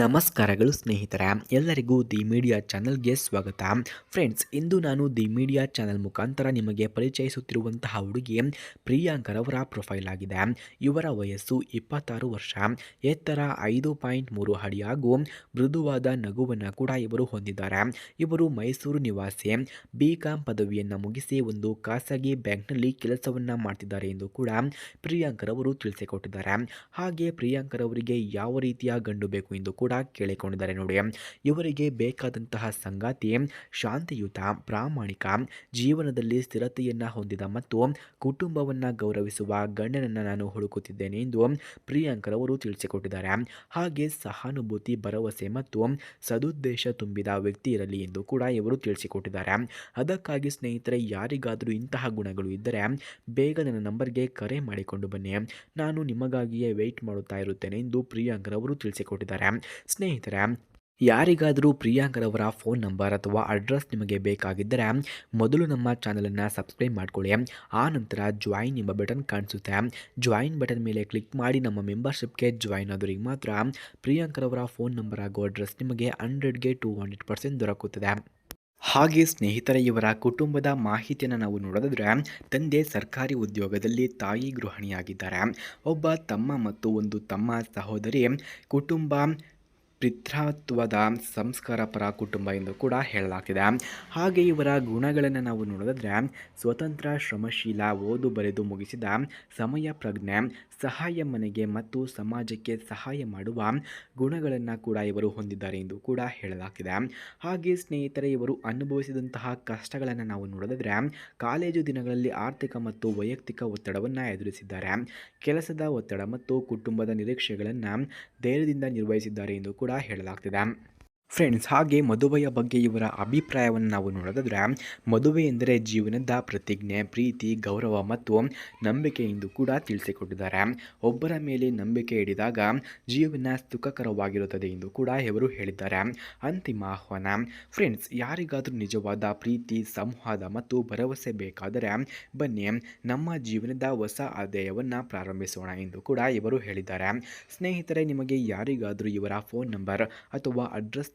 ನಮಸ್ಕಾರಗಳು ಸ್ನೇಹಿತರ, ಎಲ್ಲರಿಗೂ ದಿ ಮೀಡಿಯಾ ಚಾನಲ್ಗೆ ಸ್ವಾಗತ. ಫ್ರೆಂಡ್ಸ್, ಇಂದು ನಾನು ದಿ ಮೀಡಿಯಾ ಚಾನಲ್ ಮುಖಾಂತರ ನಿಮಗೆ ಪರಿಚಯಿಸುತ್ತಿರುವಂತಹ ಹುಡುಗಿ ಪ್ರಿಯಾಂಕರವರ ಪ್ರೊಫೈಲ್ ಆಗಿದೆ. ಇವರ ವಯಸ್ಸು ಇಪ್ಪತ್ತಾರು ವರ್ಷ. ಎತ್ತರ ಐದು ಪಾಯಿಂಟ್ ಮೂರು ಅಡಿ ಹಾಗೂ ಮೃದುವಾದ ನಗುವನ್ನು ಕೂಡ ಇವರು ಹೊಂದಿದ್ದಾರೆ. ಇವರು ಮೈಸೂರು ನಿವಾಸಿ. ಬಿ ಕಾಂ ಪದವಿಯನ್ನು ಮುಗಿಸಿ ಒಂದು ಖಾಸಗಿ ಬ್ಯಾಂಕ್ನಲ್ಲಿ ಕೆಲಸವನ್ನು ಮಾಡ್ತಿದ್ದಾರೆ ಎಂದು ಕೂಡ ಪ್ರಿಯಾಂಕರವರು ತಿಳಿಸಿಕೊಟ್ಟಿದ್ದಾರೆ. ಹಾಗೆ ಪ್ರಿಯಾಂಕರವರಿಗೆ ಯಾವ ರೀತಿಯ ಗಂಡು ಬೇಕು ಎಂದು ಕೇಳಿಕೊಂಡಿದ್ದಾರೆ ನೋಡಿ. ಇವರಿಗೆ ಬೇಕಾದಂತಹ ಸಂಗಾತಿ, ಶಾಂತಿಯುತ, ಪ್ರಾಮಾಣಿಕ, ಜೀವನದಲ್ಲಿ ಸ್ಥಿರತೆಯನ್ನು ಹೊಂದಿದ ಮತ್ತು ಕುಟುಂಬವನ್ನು ಗೌರವಿಸುವ ಗಂಡನನ್ನು ನಾನು ಹುಡುಕುತ್ತಿದ್ದೇನೆ ಎಂದು ಪ್ರಿಯಾಂಕರವರು ತಿಳಿಸಿಕೊಟ್ಟಿದ್ದಾರೆ. ಹಾಗೆ ಸಹಾನುಭೂತಿ, ಭರವಸೆ ಮತ್ತು ಸದುದ್ದೇಶ ತುಂಬಿದ ವ್ಯಕ್ತಿ ಇರಲಿ ಎಂದು ಕೂಡ ಇವರು ತಿಳಿಸಿಕೊಟ್ಟಿದ್ದಾರೆ. ಅದಕ್ಕಾಗಿ ಸ್ನೇಹಿತರೆ, ಯಾರಿಗಾದರೂ ಇಂತಹ ಗುಣಗಳು ಇದ್ದರೆ ಬೇಗ ನನ್ನ ನಂಬರ್ಗೆ ಕರೆ ಮಾಡಿಕೊಂಡು ಬನ್ನಿ. ನಾನು ನಿಮಗಾಗಿಯೇ ವೆಯ್ಟ್ ಮಾಡುತ್ತಾ ಇರುತ್ತೇನೆ ಎಂದು ಪ್ರಿಯಾಂಕರವರು ತಿಳಿಸಿಕೊಟ್ಟಿದ್ದಾರೆ. ಸ್ನೇಹಿತರೆ, ಯಾರಿಗಾದರೂ ಪ್ರಿಯಾಂಕರವರ ಫೋನ್ ನಂಬರ್ ಅಥವಾ ಅಡ್ರೆಸ್ ನಿಮಗೆ ಬೇಕಾಗಿದ್ದರೆ ಮೊದಲು ನಮ್ಮ ಚಾನಲನ್ನು ಸಬ್ಸ್ಕ್ರೈಬ್ ಮಾಡ್ಕೊಳ್ಳಿ. ಆ ನಂತರ ಜಾಯಿನ್ ಎಂಬ ಬಟನ್ ಕಾಣಿಸುತ್ತೆ. ಜಾಯಿನ್ ಬಟನ್ ಮೇಲೆ ಕ್ಲಿಕ್ ಮಾಡಿ ನಮ್ಮ ಮೆಂಬರ್ಶಿಪ್ಗೆ ಜಾಯಿನ್ ಆದವರಿಗೆ ಮಾತ್ರ ಪ್ರಿಯಾಂಕರವರ ಫೋನ್ ನಂಬರ್ ಹಾಗೂ ಅಡ್ರೆಸ್ ನಿಮಗೆ ಹಂಡ್ರೆಡ್ಗೆ ಟು ಹಂಡ್ರೆಡ್ ಪರ್ಸೆಂಟ್ ದೊರಕುತ್ತದೆ. ಹಾಗೆ ಸ್ನೇಹಿತರ, ಇವರ ಕುಟುಂಬದ ಮಾಹಿತಿಯನ್ನು ನಾವು ನೋಡೋದಾದರೆ ತಂದೆ ಸರ್ಕಾರಿ ಉದ್ಯೋಗದಲ್ಲಿ ತಾಯಿ ಗೃಹಿಣಿಯಾಗಿದ್ದಾರೆ. ಒಬ್ಬ ತಮ್ಮ ಮತ್ತು ಒಂದು ತಮ್ಮ ಸಹೋದರಿ ಕುಟುಂಬ ಪಿತೃತ್ವದ ಸಂಸ್ಕಾರ ಪರ ಕುಟುಂಬ ಎಂದು ಕೂಡ ಹೇಳಲಾಗ್ತಿದೆ ಹಾಗೆ ಇವರ ಗುಣಗಳನ್ನು ನಾವು ನೋಡೋದಾದ್ರೆ, ಸ್ವತಂತ್ರ, ಶ್ರಮಶೀಲ, ಓದು ಬರೆದು ಮುಗಿಸಿದ ಸಮಯ ಪ್ರಜ್ಞೆ, ಸಹಾಯ ಮನೆಗೆ ಮತ್ತು ಸಮಾಜಕ್ಕೆ ಸಹಾಯ ಮಾಡುವ ಗುಣಗಳನ್ನು ಕೂಡ ಇವರು ಹೊಂದಿದ್ದಾರೆ ಎಂದು ಕೂಡ ಹೇಳಲಾಗ್ತಿದೆ ಹಾಗೆ ಸ್ನೇಹಿತರೆ, ಇವರು ಅನುಭವಿಸಿದಂತಹ ಕಷ್ಟಗಳನ್ನು ನಾವು ನೋಡೋದಾದರೆ, ಕಾಲೇಜು ದಿನಗಳಲ್ಲಿ ಆರ್ಥಿಕ ಮತ್ತು ವೈಯಕ್ತಿಕ ಒತ್ತಡವನ್ನು ಎದುರಿಸಿದ್ದಾರೆ. ಕೆಲಸದ ಒತ್ತಡ ಮತ್ತು ಕುಟುಂಬದ ನಿರೀಕ್ಷೆಗಳನ್ನು ಧೈರ್ಯದಿಂದ ನಿರ್ವಹಿಸಿದ್ದಾರೆ ಎಂದು ಕೂಡ ಹೇಳಲಾಗ್ತಿದೆ. ಫ್ರೆಂಡ್ಸ್ ಹಾಗೆ ಮದುವೆಯ ಬಗ್ಗೆ ಇವರ ಅಭಿಪ್ರಾಯವನ್ನು ನಾವು ನೋಡೋದಾದರೆ, ಮದುವೆ ಎಂದರೆ ಜೀವನದ ಪ್ರತಿಜ್ಞೆ, ಪ್ರೀತಿ, ಗೌರವ ಮತ್ತು ನಂಬಿಕೆ ಎಂದು ಕೂಡ ತಿಳಿಸಿಕೊಟ್ಟಿದ್ದಾರೆ. ಒಬ್ಬರ ಮೇಲೆ ನಂಬಿಕೆ ಇಡಿದಾಗ ಜೀವನ ಸುಖಕರವಾಗಿರುತ್ತದೆ ಎಂದು ಕೂಡ ಇವರು ಹೇಳಿದ್ದಾರೆ. ಅಂತಿಮ ಆಹ್ವಾನ. ಫ್ರೆಂಡ್ಸ್ ಯಾರಿಗಾದರೂ ನಿಜವಾದ ಪ್ರೀತಿ, ಸಂವಾದ ಮತ್ತು ಭರವಸೆ ಬೇಕಾದರೆ ಬನ್ನಿ, ನಮ್ಮ ಜೀವನದ ಹೊಸ ಅಧ್ಯಾಯವನ್ನು ಪ್ರಾರಂಭಿಸೋಣ ಎಂದು ಕೂಡ ಇವರು ಹೇಳಿದ್ದಾರೆ. ಸ್ನೇಹಿತರೆ, ನಿಮಗೆ ಯಾರಿಗಾದರೂ ಇವರ ಫೋನ್ ನಂಬರ್ ಅಥವಾ ಅಡ್ರೆಸ್